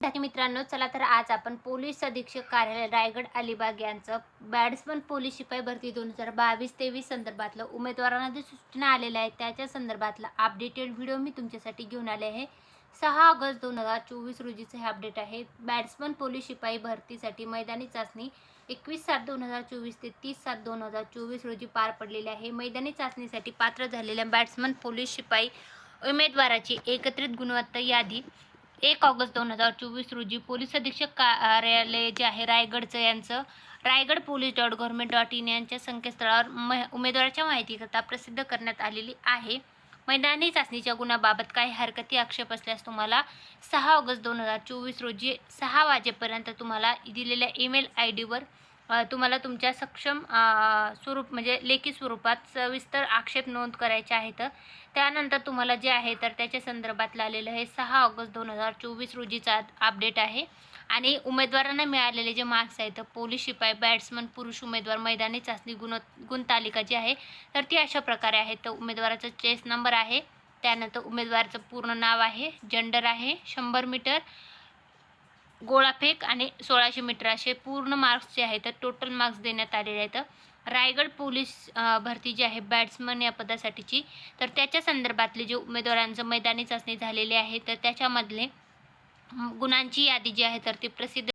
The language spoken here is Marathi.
मित्रांनो चला तर आज आपण पोलीस अधीक्षक कार्यालय रायगड अलिबाग यांचं बॅट्समन पोलीस शिपाई भरती दोन हजार बावीस तेवीस संदर्भातलं उमेदवारांना जे सूचना आलेल्या आहेत. त्याच्या संदर्भातला अपडेटेड व्हिडिओ मी तुमच्यासाठी घेऊन आले आहे. सहा ऑगस्ट दोन हजार चोवीस रोजीचं हे अपडेट आहे. बॅट्समन पोलीस शिपाई भरतीसाठी मैदानी चाचणी एकवीस सात दोन हजार चोवीस ते तीस सात दोन हजार चोवीस रोजी पार पडलेली आहे. मैदानी चाचणीसाठी पात्र झालेल्या बॅट्समन पोलीस शिपाई उमेदवाराची एकत्रित गुणवत्ता यादी एक ऑगस्ट दोन हजार चोवीस रोजी पोलीस अधीक्षक कार्यालय जे आहे रायगडचं यांचं Raigad police dot government dot in यांच्या संकेतस्थळावर म उमेदवाराच्या माहितीकरता प्रसिद्ध करण्यात आलेली आहे. मैदानी चाचणीच्या गुणाबाबत काही हरकती आक्षेप असल्यास तुम्हाला सहा ऑगस्ट दोन हजार चोवीस रोजी सहा वाजेपर्यंत तुम्हाला दिलेल्या ईमेल आय डीवर तुम्हाला तुमच्या सक्षम स्वरूप म्हणजे लेखी स्वरूपात सविस्तर आक्षेप नोंद करायचे आहेत. त्यानंतर तुम्हाला जे आहे तर त्याच्या संदर्भातलं आलेलं हे सहा ऑगस्ट दोन हजार चोवीस रोजीचा अपडेट आहे. आणि उमेदवारांना मिळालेले जे मार्क्स आहेत पोलीस शिपाई बॅट्समन पुरुष उमेदवार मैदानी चाचणी गुण गुणतालिका जी आहे तर ती अशा प्रकारे आहे तर उमेदवाराचा चेस नंबर आहे. त्यानंतर उमेदवाराचं पूर्ण नाव आहे जेंडर आहे शंभर मीटर गोळाफेक आणि सोळाशे मीटर असे पूर्ण मार्क्स जे आहेत तर टोटल मार्क्स देण्यात आलेले आहेत. रायगड पोलीस भरती जी आहे बॅट्समन या पदासाठीची. तर त्याच्या संदर्भातले जे उमेदवारांचं मैदानी चाचणी झालेली आहे तर त्याच्यामधले गुणांची यादी जी आहे तर ती प्रसिद्ध